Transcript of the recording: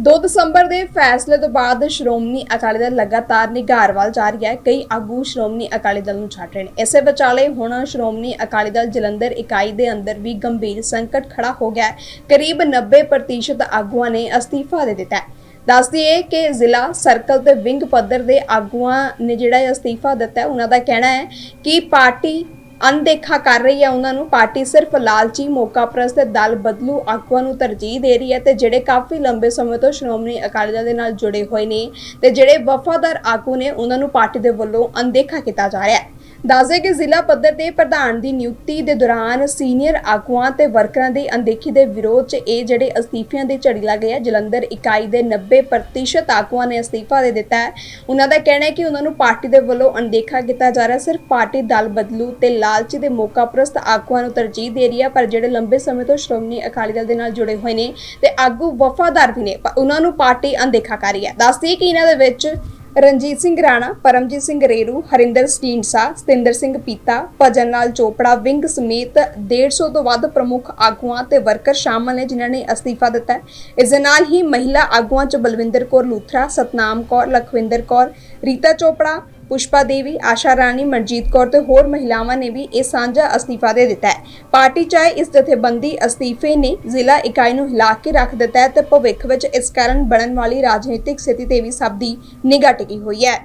2 ਦਸੰਬਰ ਦੇ ਫੈਸਲੇ ਤੋਂ ਬਾਅਦ ਸ਼੍ਰੋਮਣੀ ਅਕਾਲੀ ਦਲ ਲਗਾਤਾਰ ਨਿਗਾਰ ਵੱਲ ਜਾ ਰਿਹਾ ਹੈ। ਕਈ ਆਗੂ ਸ਼੍ਰੋਮਣੀ ਅਕਾਲੀ ਦਲ ਨੂੰ ਛੱਡ ਰਹੇ ਨੇ। ਇਸੇ ਵਿਚਾਲੇ ਹੁਣ ਸ਼੍ਰੋਮਣੀ ਅਕਾਲੀ ਦਲ ਜਲੰਧਰ ਇਕਾਈ ਦੇ ਅੰਦਰ ਵੀ ਗੰਭੀਰ ਸੰਕਟ ਖੜਾ ਹੋ ਗਿਆ ਹੈ। ਕਰੀਬ 90% ਆਗੂਆਂ ਨੇ ਅਸਤੀਫਾ ਦੇ ਦਿੱਤਾ ਹੈ। ਦੱਸ ਦਈਏ ਕਿ ਜ਼ਿਲ੍ਹਾ ਸਰਕਲ ਤੇ ਵਿੰਗ ਪੱਧਰ ਦੇ ਆਗੂਆਂ ਨੇ ਜਿਹੜਾ ਅਸਤੀਫਾ ਦਿੱਤਾ ਉਹਨਾਂ ਦਾ ਕਹਿਣਾ ਹੈ ਕਿ ਪਾਰਟੀ ਅਣਦੇਖਾ ਕਰ ਰਹੀ ਹੈ ਉਹਨਾਂ ਨੂੰ। ਪਾਰਟੀ ਸਿਰਫ ਲਾਲਚੀ, ਮੌਕਾ ਪ੍ਰਸਤ ਦਲ ਬਦਲੂ ਆਗੂਆਂ ਨੂੰ ਤਰਜੀਹ ਦੇ ਰਹੀ ਹੈ ਤੇ ਜਿਹੜੇ ਕਾਫੀ ਲੰਬੇ ਸਮੇਂ ਤੋਂ ਸ਼੍ਰੋਮਣੀ ਅਕਾਲੀ ਦਲ ਦੇ ਨਾਲ ਜੁੜੇ ਹੋਏ ਨੇ ਤੇ ਜਿਹੜੇ ਵਫਾਦਾਰ ਆਗੂ ਨੇ, ਉਹਨਾਂ ਨੂੰ ਪਾਰਟੀ ਦੇ ਵੱਲੋਂ ਅਣਦੇਖਾ ਕੀਤਾ ਜਾ ਰਿਹਾ ਹੈ। ਦੱਸਦੇ ਕਿ ਜ਼ਿਲ੍ਹਾ ਪੱਧਰ ਦੇ ਪ੍ਰਧਾਨ ਦੀ ਨਿਯੁਕਤੀ ਦੇ ਦੌਰਾਨ ਸੀਨੀਅਰ ਆਗੂਆਂ ਤੇ ਵਰਕਰਾਂ ਦੀ ਅਣਦੇਖੀ ਦੇ ਵਿਰੋਧ 'ਚ ਇਹ ਜਿਹੜੇ ਅਸਤੀਫਿਆਂ ਦੇ ਝੜੀ ਲੱਗ ਗਏ ਜਲੰਧਰ ਇਕਾਈ ਦੇ 90% ਆਗੂਆਂ ਨੇ ਅਸਤੀਫਾ ਦੇ ਦਿੱਤਾ ਹੈ। ਉਹਨਾਂ ਦਾ ਕਹਿਣਾ ਹੈ ਕਿ ਉਹਨਾਂ ਨੂੰ ਪਾਰਟੀ ਦੇ ਵੱਲੋਂ ਅਣਦੇਖਾ ਕੀਤਾ ਜਾ ਰਿਹਾ, ਸਿਰਫ ਪਾਰਟੀ ਦਲ ਬਦਲੂ ਤੇ ਲਾਲਚੀ ਦੇ ਮੌਕਾ ਪ੍ਰਸਤ ਆਗੂਆਂ ਨੂੰ ਤਰਜੀਹ ਦੇ ਰਹੀ ਹੈ, ਪਰ ਜਿਹੜੇ ਲੰਬੇ ਸਮੇਂ ਤੋਂ ਸ਼੍ਰੋਮਣੀ ਅਕਾਲੀ ਦਲ ਦੇ ਨਾਲ ਜੁੜੇ ਹੋਏ ਨੇ ਤੇ ਆਗੂ ਵਫਾਦਾਰ ਵੀ ਨੇ ਉਹਨਾਂ ਨੂੰ ਪਾਰਟੀ ਅਣਦੇਖਾ ਕਰ ਰਹੀ ਹੈ ਦੱਸਦੀ ਕਿ ਇਹਨਾਂ ਦੇ ਵਿੱਚ ਰਣਜੀਤ ਸਿੰਘ ਰਾਣਾ, ਪਰਮਜੀਤ ਸਿੰਘ ਰੇਰੂ, ਹਰਿੰਦਰ ਸਟੀਂਸਾ ਸਤਿੰਦਰ ਸਿੰਘ ਪੀਤਾ, ਭਜਨ ਲਾਲ ਚੋਪੜਾ, ਵਿੰਗ ਸਮੇਤ 150 ਤੋਂ ਵੱਧ ਪ੍ਰਮੁੱਖ ਆਗੂਆਂ ਤੇ ਵਰਕਰ ਸ਼ਾਮਲ ਨੇ ਜਿਨ੍ਹਾਂ ਨੇ ਅਸਤੀਫਾ ਦਿੱਤਾ ਹੈ। ਇਸ ਦੇ ਨਾਲ ਹੀ ਮਹਿਲਾ ਆਗੂਆਂ ਚ ਬਲਵਿੰਦਰ ਕੌਰ ਲੂਥਰਾ, ਸਤਨਾਮ ਕੌਰ, ਲਖਵਿੰਦਰ ਕੌਰ, ਰੀਤਾ ਚੋਪੜਾ ਪੁਸ਼ਪਾ ਦੇਵੀ, ਆਸ਼ਾ ਰਾਣੀ, ਮਨਜੀਤ ਕੌਰ ਤੇ ਹੋਰ ਮਹਿਲਾਵਾਂ ਨੇ ਵੀ ਇਹ ਸਾਂਝਾ ਅਸਤੀਫਾ ਦੇ ਦਿੱਤਾ ਹੈ। ਪਾਰਟੀ ਚਾਹੇ ਇਸ ਜਥੇਬੰਦੀ ਅਸਤੀਫੇ ਨੇ ਜ਼ਿਲ੍ਹਾ ਇਕਾਈ ਨੂੰ ਹਿਲਾ ਕੇ ਰੱਖ ਦਿੱਤਾ ਹੈ ਤੇ ਭਵਿੱਖ ਵਿੱਚ ਇਸ ਕਾਰਨ ਬਣਨ ਵਾਲੀ ਰਾਜਨੀਤਿਕ ਸਥਿਤੀ ਤੇ ਵੀ ਸਭ ਦੀ ਨਿਗਾਹ ਟਿਕੀ ਹੋਈ ਹੈ।